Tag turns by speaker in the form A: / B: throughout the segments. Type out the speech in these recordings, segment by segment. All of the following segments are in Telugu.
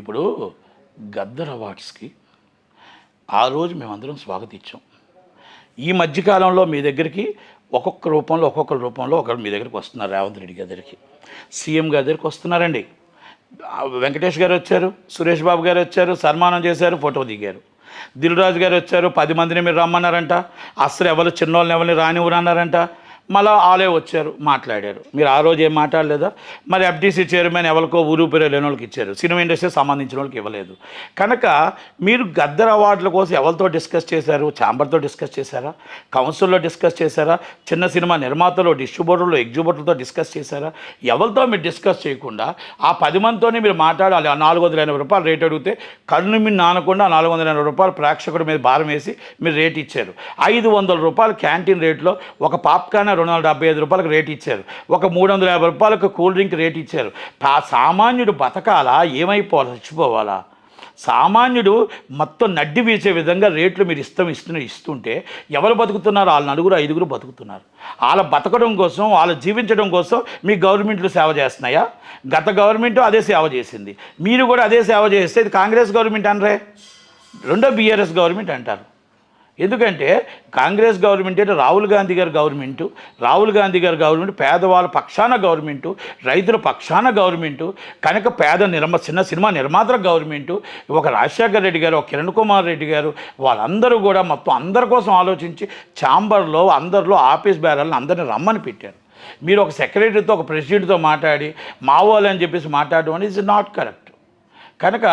A: ఇప్పుడు గద్దర్ అవార్డ్స్కి ఆ రోజు మేమందరం స్వాగతించాం. ఈ మధ్యకాలంలో మీ దగ్గరికి ఒక్కొక్క రూపంలో ఒక్కొక్క రూపంలో ఒకరు మీ దగ్గరికి వస్తున్నారు రేవంత్ రెడ్డి గారికి సీఎం గారి దగ్గరికి వస్తున్నారండి. వెంకటేష్ గారు వచ్చారు సురేష్ బాబు గారు వచ్చారు సన్మానం చేశారు ఫోటో దిగారు. దిల్రాజు గారు వచ్చారు పది మందిని మీరు రమ్మన్నారంట. అసలు ఎవరు చిన్నోళ్ళని ఎవరిని రానివ్వరు అన్నారంట మళ్ళీ ఆలే వచ్చారు మాట్లాడారు. మీరు ఆ రోజు ఏం మాట్లాడలేదా? మరి ఎఫ్డీసీ చైర్మన్ ఎవరికో ఊరు పేరు లేని వాళ్ళకి ఇచ్చారు. సినిమా ఇండస్ట్రీకి సంబంధించిన వాళ్ళకి ఇవ్వలేదు. కనుక మీరు గద్దర్ అవార్డుల కోసం ఎవరితో డిస్కస్ చేశారు? ఛాంబర్తో డిస్కస్ చేశారా? కౌన్సిల్లో డిస్కస్ చేశారా? చిన్న సినిమా నిర్మాతలు డిస్ట్రిబ్యూటర్లు ఎగ్జిబ్యూటర్లతో డిస్కస్ చేశారా? ఎవరితో మీరు డిస్కస్ చేయకుండా ఆ పది మందితోనే మీరు మాట్లాడాలి. ఆ నాలుగు వందల ఎనభై రూపాయలు రేట్ అడిగితే కన్ను మీరు నానకుండా నాలుగు వందల ఎనభై రూపాయలు ప్రేక్షకుడి మీద భారం వేసి మీరు రేట్ ఇచ్చారు. ఐదు వందల రూపాయలు క్యాంటీన్ రేట్లో ఒక పాప్కార్న్ రెండు వందల డెబ్బై ఐదు రూపాయలకు రేట్ ఇచ్చారు. ఒక మూడు వందల యాభై రూపాయలకు కూల్ డ్రింక్ రేట్ ఇచ్చారు. ఆ సామాన్యుడు బతకాలా? ఏమైపోవాలా? చచ్చిపోవాలా? సామాన్యుడు మొత్తం నడ్డి వీసే విధంగా రేట్లు మీరు ఇష్టం ఇస్తున్న ఇస్తుంటే ఎవరు బతుకుతున్నారు? వాళ్ళ నలుగురు ఐదుగురు బతుకుతున్నారు. వాళ్ళ బతకడం కోసం వాళ్ళ జీవించడం కోసం మీ గవర్నమెంట్లు సేవ చేస్తున్నాయా? గత గవర్నమెంట్ అదే సేవ చేసింది. మీరు కూడా అదే సేవ చేస్తే ఇది కాంగ్రెస్ గవర్నమెంట్ అనరే. రెండో బీఆర్ఎస్ గవర్నమెంట్ అంటారు. ఎందుకంటే కాంగ్రెస్ గవర్నమెంట్ అంటే రాహుల్ గాంధీ గారి గవర్నమెంటు రాహుల్ గాంధీ గారి గవర్నమెంట్ పేదవాళ్ళ పక్షాన గవర్నమెంటు రైతుల పక్షాన గవర్నమెంటు కనుక పేద నిర్మ చిన్న సినిమా నిర్మాతల గవర్నమెంటు ఒక రాజశేఖర్ రెడ్డి గారు ఒక కిరణ్ కుమార్ రెడ్డి గారు వాళ్ళందరూ కూడా మొత్తం అందరి కోసం ఆలోచించి ఛాంబర్లో అందరిలో ఆఫీస్ బేరాలను అందరిని రమ్మని పెట్టారు. మీరు ఒక సెక్రటరీతో ఒక ప్రెసిడెంట్తో మాట్లాడి మావోలు అని చెప్పేసి మాట్లాడడం అనేది ఇస్ నాట్ కరెక్ట్ కనుక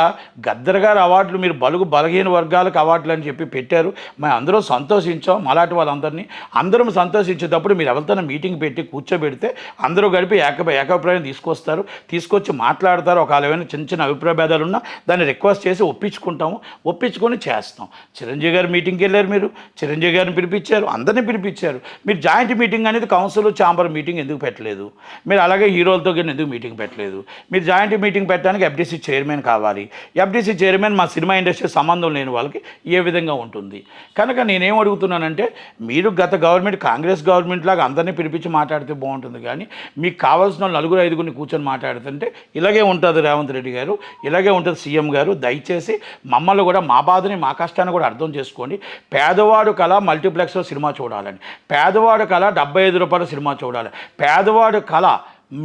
A: గద్దర్ గారు అవార్డులు మీరు బలుగు బలహీన వర్గాలకు అవార్డులు అని చెప్పి పెట్టారు. మేము అందరూ సంతోషించాం మాలాంటి వాళ్ళందరినీ. అందరం సంతోషించేటప్పుడు మీరు ఎవరితో మీటింగ్ పెట్టి కూర్చోబెడితే అందరూ గడిపి ఏక ఏకాభిప్రాయం తీసుకొస్తారు. తీసుకొచ్చి మాట్లాడతారు. ఒకవేళ ఏమైనా చిన్న చిన్న అభిప్రాయ భేదాలు ఉన్నా దాన్ని రిక్వెస్ట్ చేసి ఒప్పించుకుంటాము. ఒప్పించుకొని చేస్తాం. చిరంజీవి గారు మీటింగ్కి వెళ్ళారు మీరు. చిరంజీవి గారిని పిలిపించారు. అందరినీ పిలిపించారు. మీరు జాయింట్ మీటింగ్ అనేది కౌన్సిల్ ఛాంబర్ మీటింగ్ ఎందుకు పెట్టలేదు? మీరు అలాగే హీరోలతో కానీ ఎందుకు మీటింగ్ పెట్టలేదు? మీరు జాయింట్ మీటింగ్ పెట్టడానికి ఎఫ్డీసీ చైర్మన్ కావాలి ఎఫ్డీసీ చైర్మన్ మా సినిమా ఇండస్ట్రీ సంబంధం లేని వాళ్ళకి ఏ విధంగా ఉంటుంది? కనుక నేనేం అడుగుతున్నానంటే మీరు గత గవర్నమెంట్ కాంగ్రెస్ గవర్నమెంట్ లాగా అందరినీ పిలిపించి మాట్లాడితే బాగుంటుంది కానీ మీకు కావాల్సిన నలుగురు ఐదుగురిని కూర్చొని మాట్లాడుతుంటే ఇలాగే ఉంటుంది రేవంత్ రెడ్డి గారు ఇలాగే ఉంటుంది సీఎం గారు. దయచేసి మమ్మల్ని కూడా మా బాధని మా కష్టాన్ని కూడా అర్థం చేసుకోండి. పేదవాడు కళ మల్టీప్లెక్స్లో సినిమా చూడాలని. పేదవాడు కళ డెబ్బై ఐదు రూపాయల సినిమా చూడాలి. పేదవాడు కళ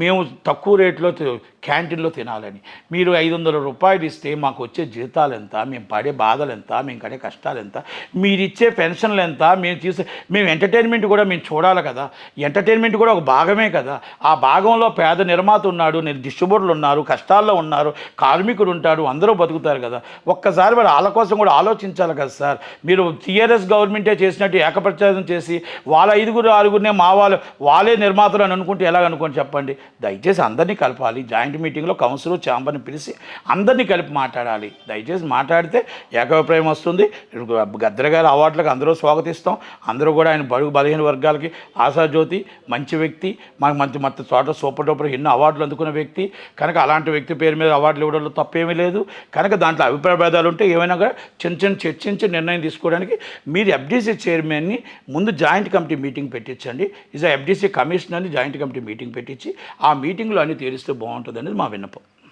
A: మేము తక్కువ రేట్లో క్యాంటీన్లో తినాలని. మీరు ఐదు వందల రూపాయలు ఇస్తే మాకు వచ్చే జీతాలు ఎంత? మేము పడే బాధలు ఎంత? మేము కడే కష్టాలు ఎంత? మీరు ఇచ్చే పెన్షన్లు ఎంత? మేము తీసే మేము ఎంటర్టైన్మెంట్ కూడా మేము చూడాలి కదా. ఎంటర్టైన్మెంట్ కూడా ఒక భాగమే కదా. ఆ భాగంలో పేద నిర్మాత ఉన్నాడు నేను డిస్ట్రిబ్యూటర్లు ఉన్నారు కష్టాల్లో ఉన్నారు కార్మికుడు ఉంటాడు అందరూ బతుకుతారు కదా. ఒక్కసారి మరి వాళ్ళ కోసం కూడా ఆలోచించాలి కదా సార్. మీరు టీఆర్ఎస్ గవర్నమెంటే చేసినట్టు ఏకప్రచారం చేసి వాళ్ళ ఐదుగురు ఆరుగురినే మా వాళ్ళు వాళ్ళే నిర్మాతలు అని అనుకుంటే ఎలాగ అనుకోని చెప్పండి? దయచేసి అందరినీ కలపాలి జాయింట్ మీటింగ్లో కౌన్సిల్ ఛాంబర్ని పిలిచి అందరినీ కలిపి మాట్లాడాలి. దయచేసి మాట్లాడితే ఏకాభిప్రాయం వస్తుంది. గద్దర గారి అవార్డులకు అందరూ స్వాగతిస్తాం. అందరూ కూడా ఆయన బడుగు బలహీన వర్గాలకి ఆశాజ్యోతి మంచి వ్యక్తి మాకు మంచి మొత్తం చోట సూపర్ డూపర్ ఎన్నో అవార్డులు అందుకున్న వ్యక్తి. కనుక అలాంటి వ్యక్తి పేరు మీద అవార్డులు ఇవ్వడంలో తప్పేమీ లేదు. కనుక దాంట్లో అభిప్రాయ భేదాలు ఉంటే ఏమైనా కూడా చిన్న చిన్న చర్చించి నిర్ణయం తీసుకోవడానికి మీరు ఎఫ్డీసీ చైర్మన్ని ముందు జాయింట్ కమిటీ మీటింగ్ పెట్టించండి. ఇస్ ఎఫ్డీసీ కమిషనర్ని జాయింట్ కమిటీ మీటింగ్ పెట్టించి ఆ మీటింగ్లో అన్ని తీరిస్తే బాగుంటుంది. అనేది మా విన్నపం